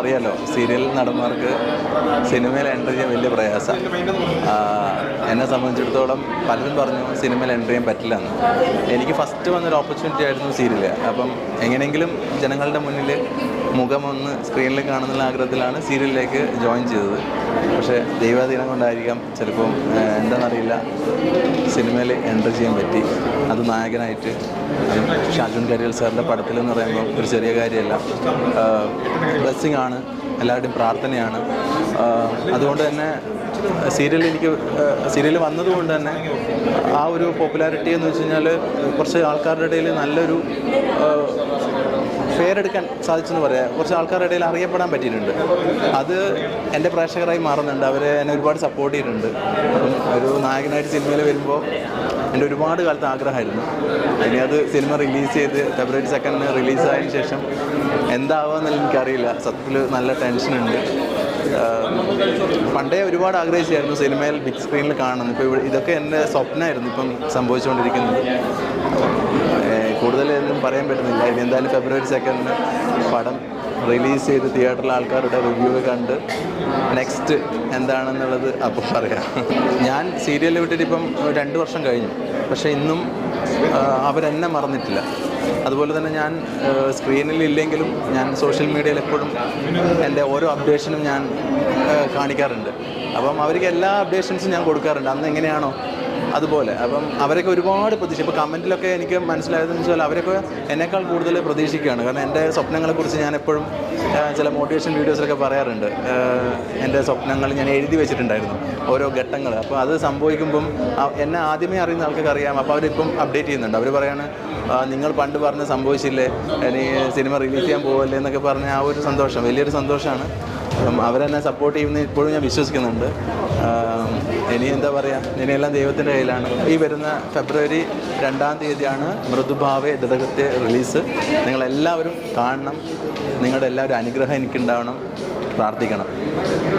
അറിയാലോ സീരിയൽ നടന്മാർക്ക് സിനിമയിൽ എന്റർ ചെയ്യാൻ വലിയ പ്രയാസം. എന്നെ സംബന്ധിച്ചിടത്തോളം പലരും പറഞ്ഞു സിനിമയിൽ എന്റർ ചെയ്യാൻ പറ്റില്ല എന്ന്. എനിക്ക് ഫസ്റ്റ് വന്നൊരു ഓപ്പർച്യൂണിറ്റി ആയിരുന്നു സീരിയൽ അപ്പം എങ്ങനെയെങ്കിലും ജനങ്ങളുടെ മുന്നിൽ മുഖമൊന്ന് സ്ക്രീനിൽ കാണുന്ന ആഗ്രഹത്തിലാണ് സീരിയലിലേക്ക് ജോയിൻ ചെയ്തത്. പക്ഷേ ദൈവാധീനം കൊണ്ടായിരിക്കാം ചിലപ്പം എന്താണെന്നറിയില്ല. സിനിമയിൽ എന്റർ ചെയ്യാൻ പറ്റി. അത് നായകനായിട്ട് ഷാജുൻ കരിയൽ സാറിന്റെ പടത്തിൽ എന്ന് പറയുമ്പോൾ ഒരു ചെറിയ കാര്യമല്ല. ബ്ലെസ്സിങ് ആണ്. എല്ലാവരുടെയും പ്രാർത്ഥനയാണ്. അതുകൊണ്ട് തന്നെ സീരിയൽ എനിക്ക് സീരിയൽ വന്നതുകൊണ്ട് തന്നെ ആ ഒരു പോപ്പുലാരിറ്റി എന്ന് വെച്ച് കഴിഞ്ഞാൽ കുറച്ച് ആൾക്കാരുടെ ഇടയിൽ നല്ലൊരു പേരെടുക്കാൻ സാധിച്ചെന്ന് പറയാം. കുറച്ച് ആൾക്കാരുടെ ഇടയിൽ അറിയപ്പെടാൻ പറ്റിയിട്ടുണ്ട്. അത് എന്റെ പ്രേക്ഷകരായി മാറുന്നുണ്ട്. അവർ എന്നെ ഒരുപാട് സപ്പോർട്ട് ചെയ്തിട്ടുണ്ട്. അപ്പം ഒരു നായകനായിട്ട് സിനിമയിൽ വരുമ്പോൾ എന്റെ ഒരുപാട് കാലത്ത് ആഗ്രഹമായിരുന്നു. ഇനി അത് സിനിമ റിലീസ് ചെയ്ത് ഫെബ്രുവരി സെക്കൻഡിന് റിലീസായതിനു ശേഷം എന്താവുമെന്നുള്ള എനിക്കറിയില്ല. സത്യത്തിൽ നല്ല ടെൻഷനുണ്ട് പണ്ടേ ഒരുപാട് ആഗ്രഹിച്ചായിരുന്നു സിനിമയിൽ ബിഗ് സ്ക്രീനിൽ കാണണം. ഇപ്പോൾ ഇതൊക്കെ എന്റെ സ്വപ്നമായിരുന്നു ഇപ്പം സംഭവിച്ചുകൊണ്ടിരിക്കുന്നത്. പറയാൻ പറ്റുന്നില്ല. ഇനി എന്തായാലും ഫെബ്രുവരി സെക്കൻഡിന് പടം റിലീസ് ചെയ്ത് തിയേറ്ററിലെ ആൾക്കാരുടെ റിവ്യൂ കണ്ട് നെക്സ്റ്റ് എന്താണെന്നുള്ളത് അപ്പോൾ പറയാം. ഞാൻ സീരിയൽ വിട്ടിട്ട് ഇപ്പം രണ്ട് വർഷം കഴിഞ്ഞു. പക്ഷേ ഇന്നും അവരെന്നെ മറന്നിട്ടില്ല. അതുപോലെ തന്നെ ഞാൻ സ്ക്രീനിൽ ഇല്ലെങ്കിലും ഞാൻ സോഷ്യൽ മീഡിയയിൽ എപ്പോഴും എന്റെ ഓരോ അപ്ഡേഷനും ഞാൻ കാണിക്കാറുണ്ട്. അപ്പം അവർക്ക് എല്ലാ അപ്ഡേഷൻസും ഞാൻ കൊടുക്കാറുണ്ട്. അന്ന് എങ്ങനെയാണോ അതുപോലെ. അപ്പം അവരൊക്കെ ഒരുപാട് പ്രതീക്ഷ ഇപ്പോൾ കമന്റിലൊക്കെ എനിക്ക് മനസ്സിലായതെന്ന് വെച്ചാൽ അവരൊക്കെ എന്നേക്കാൾ കൂടുതൽ പ്രതീക്ഷിക്കുകയാണ്. കാരണം എന്റെ സ്വപ്നങ്ങളെക്കുറിച്ച് ഞാൻ എപ്പോഴും ചില മോട്ടിവേഷൻ വീഡിയോസിലൊക്കെ പറയാറുണ്ട്. എന്റെ സ്വപ്നങ്ങൾ ഞാൻ എഴുതി വെച്ചിട്ടുണ്ടായിരുന്നു. ഓരോ ഘട്ടങ്ങൾ. അപ്പോൾ അത് സംഭവിക്കുമ്പം എന്നെ ആദ്യമേ അറിയുന്ന ആൾക്കാർക്ക് അറിയാം. അപ്പോൾ അവരിപ്പം അപ്ഡേറ്റ് ചെയ്യുന്നുണ്ട്. അവർ പറയാണ് നിങ്ങൾ പണ്ട് പറഞ്ഞ് സംഭവിച്ചില്ലേ? ഇനി സിനിമ റിലീസ് ചെയ്യാൻ പോവല്ലേ? എന്നൊക്കെ പറഞ്ഞ ആ ഒരു സന്തോഷം. വലിയൊരു സന്തോഷമാണ്. അവരെന്നെ സപ്പോർട്ട് ചെയ്യുമെന്ന് ഇപ്പോഴും ഞാൻ വിശ്വസിക്കുന്നുണ്ട്. ഇനി എന്താ പറയുക ഇനിയെല്ലാം ദൈവത്തിന്റെ കയ്യിലാണ്. ഈ വരുന്ന ഫെബ്രുവരി രണ്ടാം തീയതിയാണ് മൃദുഭാവെ ദൃഢകൃത്യ റിലീസ്. നിങ്ങളെല്ലാവരും കാണണം. നിങ്ങളുടെ എല്ലാവരും അനുഗ്രഹം എനിക്കുണ്ടാവണം. പ്രാർത്ഥിക്കണം.